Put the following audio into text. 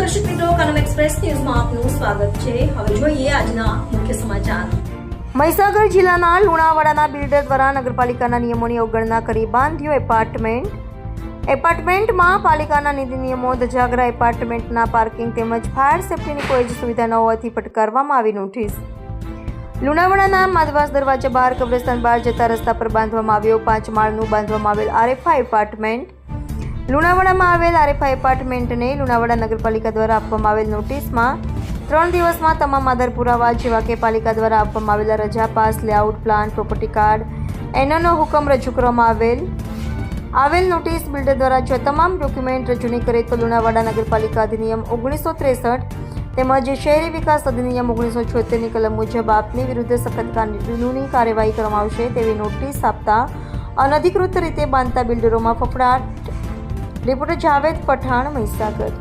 દર્શક મિત્રો કનમ એક્સપ્રેસ ન્યૂઝમાં આપનું સ્વાગત છે. હવે જોઈએ આજના મુખ્ય સમાચાર. મહીસાગર જિલ્લાના લુણાવાડાના બિલ્ડર દ્વારા નગરપાલિકાના નિયમોની અવગણના કરી બાંધ્યો એપાર્ટમેન્ટ. એપાર્ટમેન્ટમાં પાલિકાના નીતિ નિયમો ધજાગરા એપાર્ટમેન્ટના પાર્કિંગ તેમજ ફાયર સેફટીની કોઈ જ સુવિધા ન હોવાથી ફટકારવામાં આવી નોટિસ. લુણાવાડાના માધવાસ દરવાજા બહાર કબ્રસ્તાન બહાર જતા રસ્તા પર બાંધવામાં આવ્યો પાંચ માળનું બાંધવામાં આવેલ આરએફઆઈ એપાર્ટમેન્ટ. લુણાવાડામાં આવેલ આરએફઆઈ એપાર્ટમેન્ટને લુણાવાડા નગરપાલિકા દ્વારા આપવામાં આવેલ નોટિસમાં ત્રણ દિવસમાં તમામ આધાર પુરાવા જેવા કે પાલિકા દ્વારા આપવામાં આવેલા રજા pass, layout plan, property card એનોનો હુકમ રજૂ કરવામાં આવેલ. આવેલ નોટિસ બિલ્ડર દ્વારા જો તમામ ડોક્યુમેન્ટ રજૂ નહીં કરે તો લુણાવાડા નગરપાલિકા અધિનિયમ ઓગણીસો ત્રેસઠ તેમજ શહેરી વિકાસ અધિનિયમ ઓગણીસો છોતેરની કલમ મુજબ આપની વિરુદ્ધ સખત કાનૂની કાર્યવાહી કરવામાં આવશે તેવી નોટિસ આપતા અનધિકૃત રીતે બાંધતા બિલ્ડરોમાં ફફડાટ રિપોર્ટર જાવેદ પઠાણ મહીસાગર.